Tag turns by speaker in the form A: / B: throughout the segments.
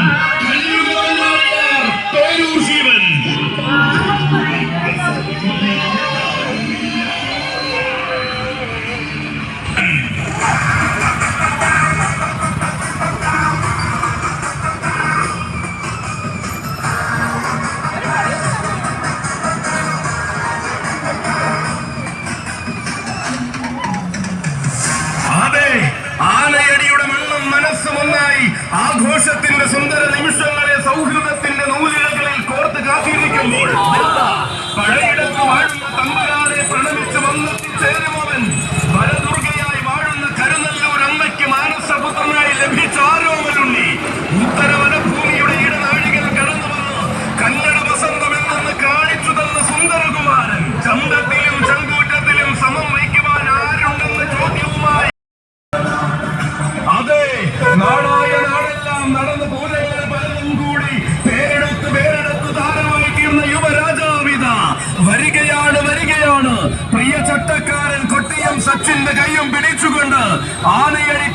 A: Yeah. മനസ്സും ഒന്നായി ആഘോഷത്തിന്റെ സുന്ദര നിമിഷങ്ങളെ സൗഹൃദത്തിന്റെ നൂലിഴകളിൽ കോർത്ത് കാത്തിരിക്കുമ്പോൾ ചട്ടക്കാരൻ കൊട്ടിയം സച്ചിന്റെ കൈയും പിടിച്ചുകൊണ്ട് ആനയടി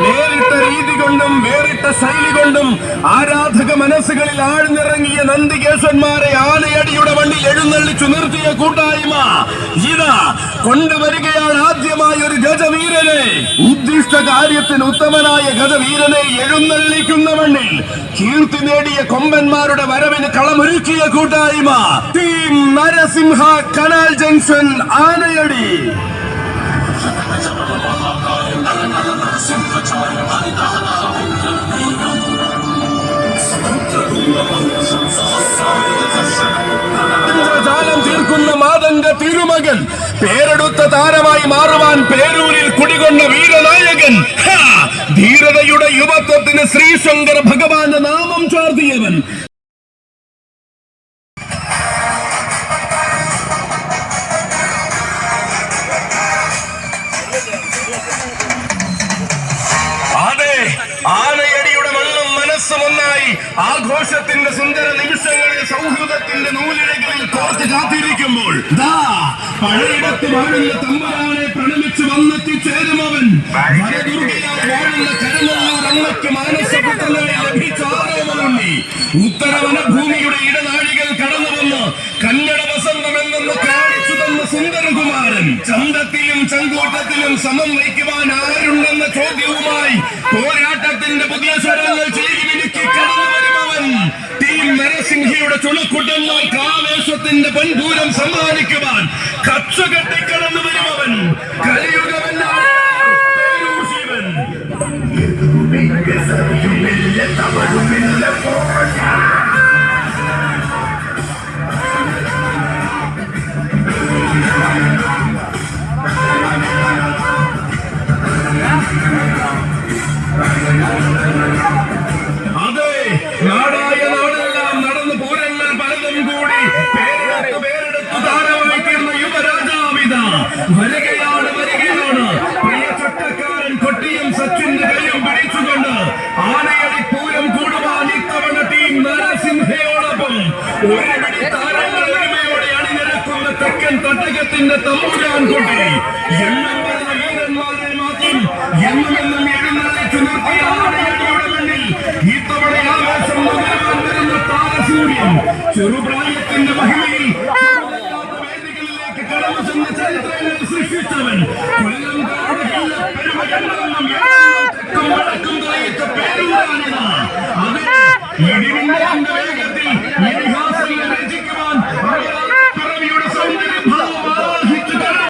A: നേരിട്ട രീതി കൊണ്ടും വേറിട്ട ശൈലി കൊണ്ടും ആരാധക മനസ്സുകളിൽ ആഴ്ന്നിറങ്ങിയ നന്ദികേശന്മാരെ ആനയടിയുടെ വണ്ടിയിൽ എഴുന്നള്ളിച്ചു നിർത്തിയ കൂട്ടായ്മ. ഇതാ കൊണ്ടുവരികയാണ് ആദ്യമായി ഒരു ഗജവീരനെ. ഉദ്ദിഷ്ട കാര്യത്തിന് ഉത്തമനായ ഗജവീരനെ എഴുന്നള്ളിക്കുന്ന മണ്ണിൽ കീർത്തി നേടിയ കൊമ്പന്മാരുടെ വരവിന് കളമൊരുക്കിയ കൂട്ടായ്മ. Team Narasimha canal junction Anayadi. തിരുമകൻ പേരെടുത്ത താരമായി മാറുവാൻ പേരൂരിൽ കുടികൊണ്ട വീരനായകൻ! ധീരതയുടെ യുവത്വത്തിന് ശ്രീശങ്കർ ഭഗവാന്റെ നാമം ചാർത്തിയവൻ ആഘോഷത്തിന്റെ സുന്ദര നിമിഷങ്ങളിൽ സൗഹൃദത്തിന്റെ നൂലിഴകളിൽ കോർത്ത് കാത്തിരിക്കുമ്പോൾ പഴയിടത്ത് വാഴുന്ന തമ്പുരാനെ പ്രണമിച്ച് വന്നെത്തിച്ചേരുമവൻ വരദുർഗയായി വാഴുന്ന ഭൂമിയുടെ ഇടനാഴികൾ കടന്നു വന്ന് കന്നഡ വസന്തം കാണിച്ചു തന്ന സുന്ദരകുമാരൻ ചന്തത്തിലും ചങ്കൂട്ടത്തിലും സമം വയ്ക്കുവാൻ ആരുണ്ടെന്ന ചോദ്യവുമായി പോരാട്ടത്തിന്റെ പുതിയ സ്വരങ്ങൾ ചെയ്തി മിനുക്കി കടന്നു വരുമവൻ ടീം നരസിംഹയുടെ ചുണക്കുട്ടന്മാർക്ക് ആവേശത്തിന്റെ പൊൻപൂരം സമ്മാനിക്കുവാൻ കച്ച കെട്ടിക്കടന്നു വരും അവൻ കലിയുഗവൻ ശിവൻ നാടായ നാടെല്ലാം നടന്നു പൂരങ്ങൾ പലതും കൂടി. പേരെടുത്ത് പേരെടുത്ത് താരമായി തീർന്ന യുവരാജാവിത. വരികയാണ് വരികയാണ്. പ്രിയ ചട്ടക്കാരൻ കൊട്ടിയം സച്ചിന്റെ കൈയും പിടിച്ചുകൊണ്ട് ആനയടി പൂരം കൂടുവാൻ ഇത്തവണ ടീം നരസിംഹയോടൊപ്പം. ഒരു പിടി താരങ്ങൾ ഒരുമയോടെ അണിനിരക്കുന്ന തെക്കൻ തട്ടകത്തിന്റെ തമ്പുരാൻ കൊട്ടി എണ്ണം പറഞ്ഞ വീരന്മാരെ മാത്രം എന്നും ചെറുപ്രായത്തിന്റെ മഹിമയിൽ കടന്നു ചെന്ന ചരിത്രങ്ങൾ സൃഷ്ടിച്ചവൻ കൊല്ലംകാരുടെ പെരുമ കണ്ടെന്നും എണ്ണെന്നും തെക്കും വടക്കും തെളിയിച്ച ഇടിമിന്നലിന്റെ വേഗത്തിൽ